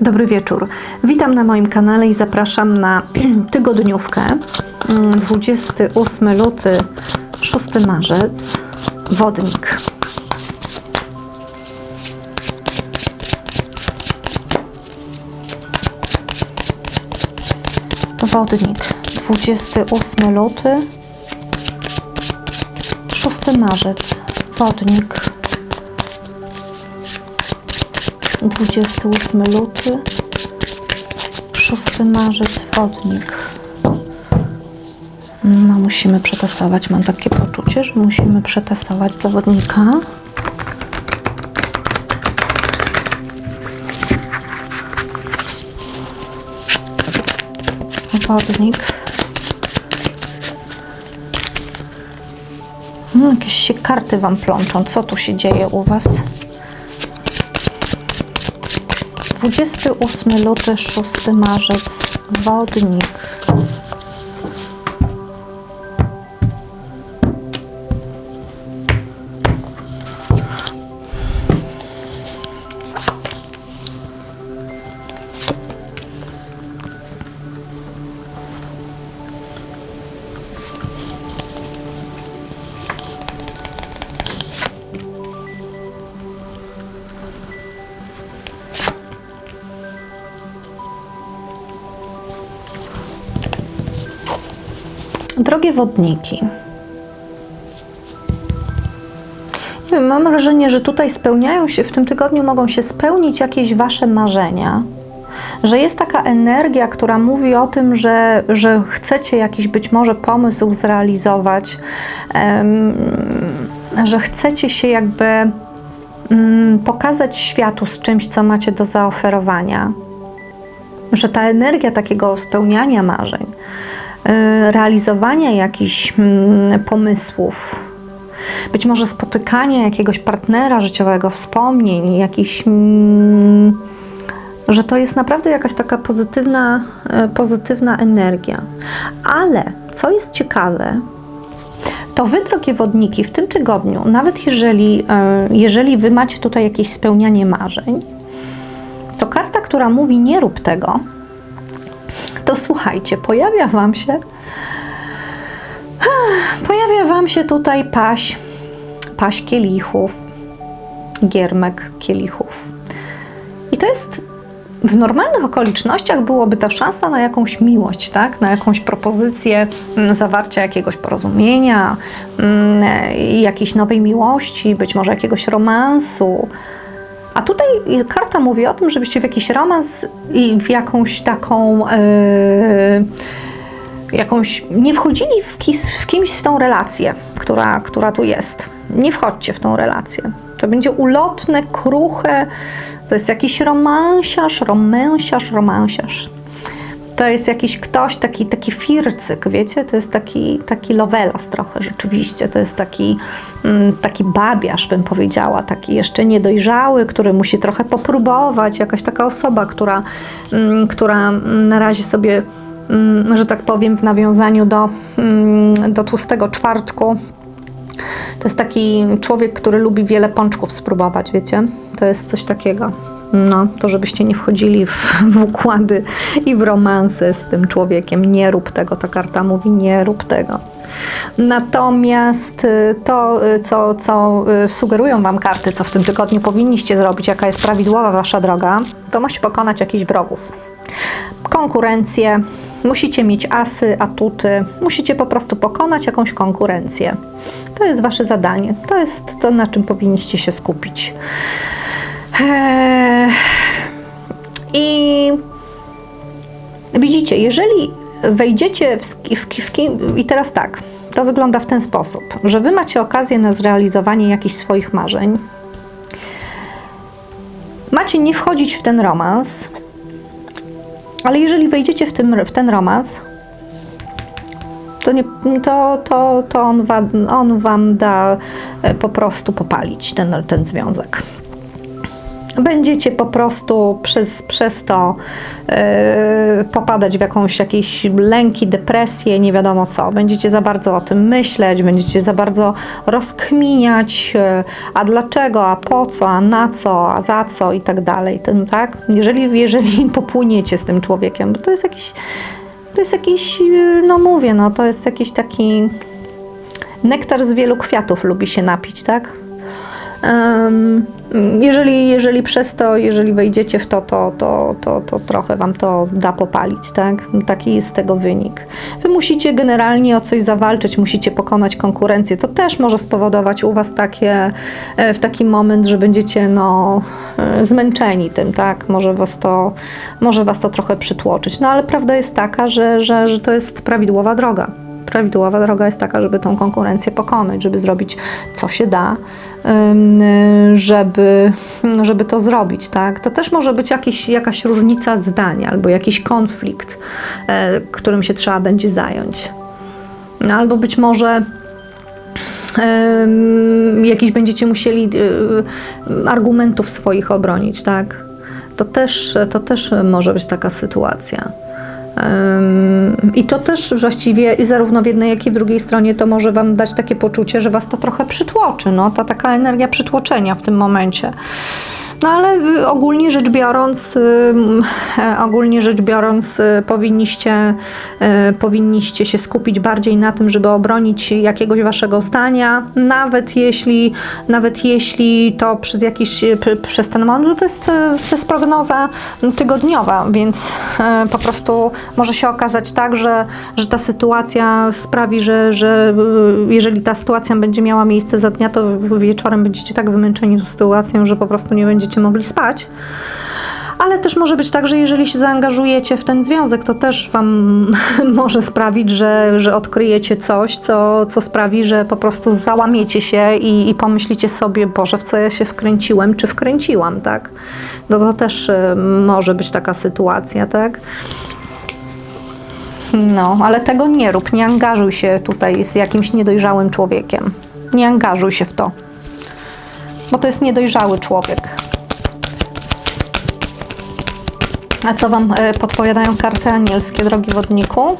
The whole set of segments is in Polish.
Dobry wieczór. Witam na moim kanale i zapraszam na tygodniówkę. Mm, 28 luty, 6 marzec. Wodnik. Wodnik. 28 luty, 6 marzec. Wodnik. 28 luty, 6 marzec, wodnik. No, musimy przetasować. Mam takie poczucie, że musimy przetasować do wodnika. Wodnik. No, jakieś się karty Wam plączą. Co tu się dzieje u Was? 28 luty, 6 marzec, wodnik. Wodniki. Mam wrażenie, że tutaj spełniają się, w tym tygodniu mogą się spełnić jakieś Wasze marzenia. Że jest taka energia, która mówi o tym, że, że chcecie jakiś być może pomysł zrealizować, że chcecie się jakby mm, pokazać światu z czymś, co macie do zaoferowania. Że ta energia takiego spełniania marzeń, realizowania jakichś mm, pomysłów, być może spotykania jakiegoś partnera życiowego, wspomnień, jakiś, mm, że to jest naprawdę jakaś taka pozytywna, y, pozytywna energia. Ale co jest ciekawe, to wy, drogie wodniki, w tym tygodniu, nawet jeżeli, y, jeżeli wy macie tutaj jakieś spełnianie marzeń, to karta, która mówi nie rób tego, to słuchajcie, pojawia Wam się pojawia Wam się tutaj paść, paść kielichów, giermek kielichów. I to jest w normalnych okolicznościach byłoby to szansa na jakąś miłość, tak? na jakąś propozycję mm, zawarcia jakiegoś porozumienia, mm, jakiejś nowej miłości, być może jakiegoś romansu. A tutaj karta mówi o tym, żebyście w jakiś romans i w jakąś taką. Yy, jakąś. nie wchodzili w, w kimś w tą relację, która, która tu jest. Nie wchodźcie w tą relację. To będzie ulotne, kruche. To jest jakiś romansiarz, romansiarz, romansiarz. To jest jakiś ktoś, taki, taki fircyk, wiecie? To jest taki, taki lovelas trochę rzeczywiście. To jest taki, mm, taki babiarz, bym powiedziała, taki jeszcze niedojrzały, który musi trochę popróbować. Jakaś taka osoba, która, mm, która na razie sobie, mm, że tak powiem, w nawiązaniu do, mm, do tłustego czwartku, to jest taki człowiek, który lubi wiele pączków spróbować, wiecie? To jest coś takiego. No, to żebyście nie wchodzili w, w układy i w romanse z tym człowiekiem. Nie rób tego, ta karta mówi, nie rób tego. Natomiast y, to, y, co, co y, sugerują Wam karty, co w tym tygodniu powinniście zrobić, jaka jest prawidłowa Wasza droga, to musicie pokonać jakichś wrogów. Konkurencję, musicie mieć asy, atuty, musicie po prostu pokonać jakąś konkurencję. To jest Wasze zadanie, to jest to, na czym powinniście się skupić. Eee, I widzicie, jeżeli wejdziecie w, w, w, i teraz tak, to wygląda w ten sposób, że wy macie okazję na zrealizowanie jakichś swoich marzeń. Macie nie wchodzić w ten romans, ale jeżeli wejdziecie w, tym, w ten romans, to, nie, to, to, to on, wam, on wam da po prostu popalić ten, ten związek. Będziecie po prostu przez, przez to yy, popadać w jakąś jakieś lęki, depresję, nie wiadomo co. Będziecie za bardzo o tym myśleć, będziecie za bardzo rozkminiać, yy, a dlaczego, a po co, a na co, a za co i tak dalej. Tym, tak? Jeżeli, jeżeli popłyniecie z tym człowiekiem, bo to jest jakiś, to jest jakiś, yy, no mówię, no to jest jakiś taki nektar z wielu kwiatów lubi się napić, tak? Jeżeli, jeżeli przez to, jeżeli wejdziecie w to, to, to, to, to trochę wam to da popalić, tak? Taki jest tego wynik. Wy musicie generalnie o coś zawalczyć, musicie pokonać konkurencję. To też może spowodować u was takie, e, w taki moment, że będziecie no, e, zmęczeni tym, tak? Może was to, może was to trochę przytłoczyć. No ale prawda jest taka, że, że, że to jest prawidłowa droga prawidłowa droga jest taka, żeby tą konkurencję pokonać, żeby zrobić co się da, żeby, żeby to zrobić. Tak? To też może być jakiś, jakaś różnica zdań albo jakiś konflikt, e, którym się trzeba będzie zająć. No, albo być może jakiś będziecie musieli y, argumentów swoich obronić, tak? To też, to też może być taka sytuacja. I to też właściwie i zarówno w jednej, jak i w drugiej stronie to może Wam dać takie poczucie, że Was to trochę przytłoczy, no, ta taka energia przytłoczenia w tym momencie. No ale y, ogólnie rzecz biorąc, y, e, ogólnie rzecz biorąc, y, powinniście, powinniście się skupić bardziej na tym, żeby obronić jakiegoś waszego zdania, nawet jeśli, nawet jeśli to przez jakiś, przez ten moment, to jest, to jest prognoza tygodniowa, więc po prostu może się okazać tak, że, że ta sytuacja sprawi, że, że jeżeli ta sytuacja będzie miała miejsce za dnia, to wieczorem będziecie tak wymęczeni tą sytuacją, że po prostu nie będziecie mogli spać. Ale też może być tak, że jeżeli się zaangażujecie w ten związek, to też Wam może sprawić, że, że odkryjecie coś, co, co sprawi, że po prostu załamiecie się i, i pomyślicie sobie, Boże, w co ja się wkręciłem, czy wkręciłam, tak? No to też y, może być taka sytuacja, tak? No, ale tego nie rób, nie angażuj się tutaj z jakimś niedojrzałym człowiekiem. Nie angażuj się w to, bo to jest niedojrzały człowiek. A co Wam e, podpowiadają karty anielskie, drogi wodniku?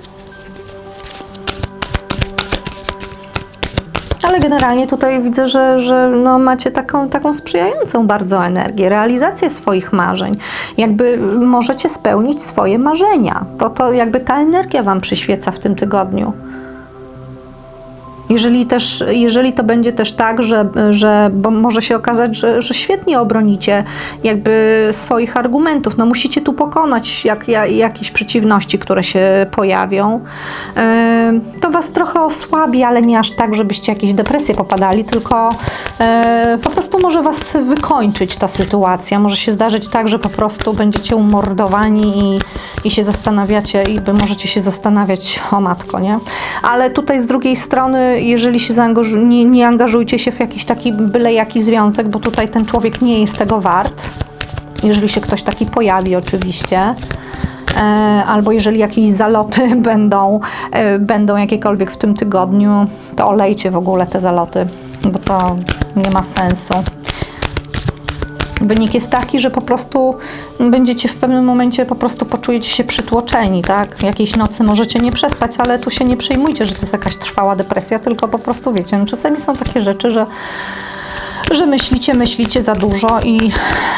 Ale generalnie tutaj widzę, że, że no macie taką, taką sprzyjającą bardzo energię, realizację swoich marzeń. Jakby możecie spełnić swoje marzenia. To, to jakby ta energia Wam przyświeca w tym tygodniu. Jeżeli, też, jeżeli to będzie też tak, że, że bo może się okazać, że, że świetnie obronicie jakby swoich argumentów, no musicie tu pokonać jak, ja- jakieś przeciwności, które się pojawią. Yy, To was trochę osłabi, ale nie aż tak, żebyście jakieś depresje popadali, tylko yy, po prostu może was wykończyć ta sytuacja. Może się zdarzyć tak, że po prostu będziecie umordowani i, i się zastanawiacie i możecie się zastanawiać o matko, nie? Ale tutaj z drugiej strony, jeżeli się zaangażu- nie, nie angażujcie się w jakiś taki byle jaki związek, bo tutaj ten człowiek nie jest tego wart. Jeżeli się ktoś taki pojawi oczywiście. E, albo jeżeli jakieś zaloty będą, e, będą jakiekolwiek w tym tygodniu, to olejcie w ogóle te zaloty, bo to nie ma sensu. Wynik jest taki, że po prostu będziecie w pewnym momencie po prostu poczujecie się przytłoczeni, tak? Jakiejś nocy możecie nie przespać, ale tu się nie przejmujcie, że to jest jakaś trwała depresja, tylko po prostu wiecie, no czasami są takie rzeczy, że że myślicie, myślicie za dużo i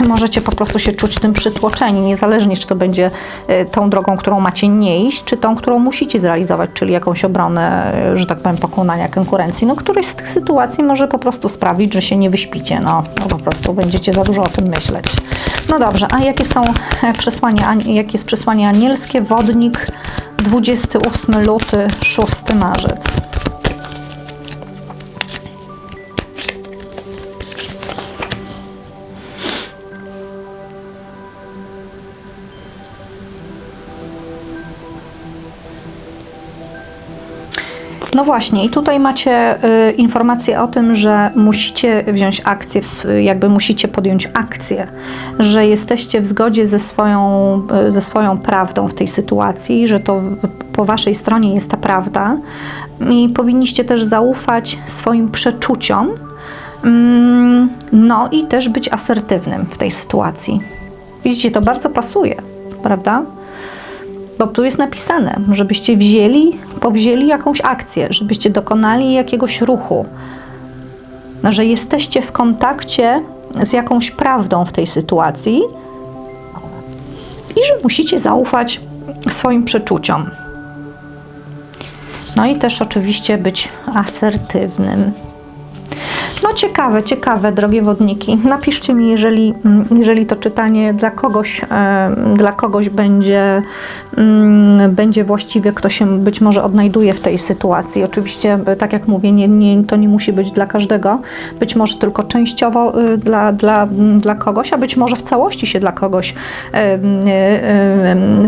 możecie po prostu się czuć tym przytłoczeni, niezależnie czy to będzie y, tą drogą, którą macie nie iść, czy tą, którą musicie zrealizować, czyli jakąś obronę, y, że tak powiem, pokonania konkurencji. No któreś z tych sytuacji może po prostu sprawić, że się nie wyśpicie, no, no po prostu będziecie za dużo o tym myśleć. No dobrze, a jakie są e, przesłania, an- jakie jest przesłanie anielskie? Wodnik, 28 luty, 6 marzec. No właśnie, i tutaj macie y, informację o tym, że musicie wziąć akcję, jakby musicie podjąć akcję, że jesteście w zgodzie ze swoją, y, ze swoją prawdą w tej sytuacji, że to w- po waszej stronie jest ta prawda i powinniście też zaufać swoim przeczuciom Mm, No i też być asertywnym w tej sytuacji. Widzicie, to bardzo pasuje, prawda? Bo tu jest napisane, żebyście wzięli, powzięli jakąś akcję, żebyście dokonali jakiegoś ruchu, że jesteście w kontakcie z jakąś prawdą w tej sytuacji i że musicie zaufać swoim przeczuciom. No i też oczywiście być asertywnym. No ciekawe, ciekawe, drogie wodniki. Napiszcie mi, jeżeli, mm, jeżeli to czytanie dla kogoś, e, dla kogoś będzie, mm, będzie właściwe, kto się być może odnajduje w tej sytuacji. Oczywiście, e, tak jak mówię, nie, nie, to nie musi być dla każdego. Być może tylko częściowo e, dla, dla, mm, dla kogoś, a być może w całości się dla kogoś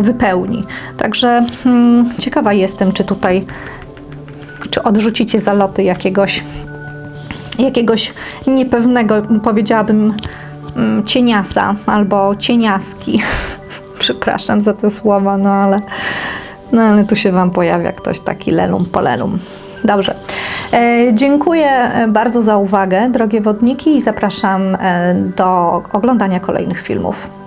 wypełni. Także ciekawa jestem, czy tutaj, czy odrzucicie zaloty jakiegoś jakiegoś niepewnego, powiedziałabym, mm, cieniasa albo cieniaski. Przepraszam za te słowa, no ale, no ale tu się Wam pojawia ktoś taki lelum polelum. Dobrze. E, dziękuję bardzo za uwagę, drogie wodniki, i zapraszam e, do oglądania kolejnych filmów.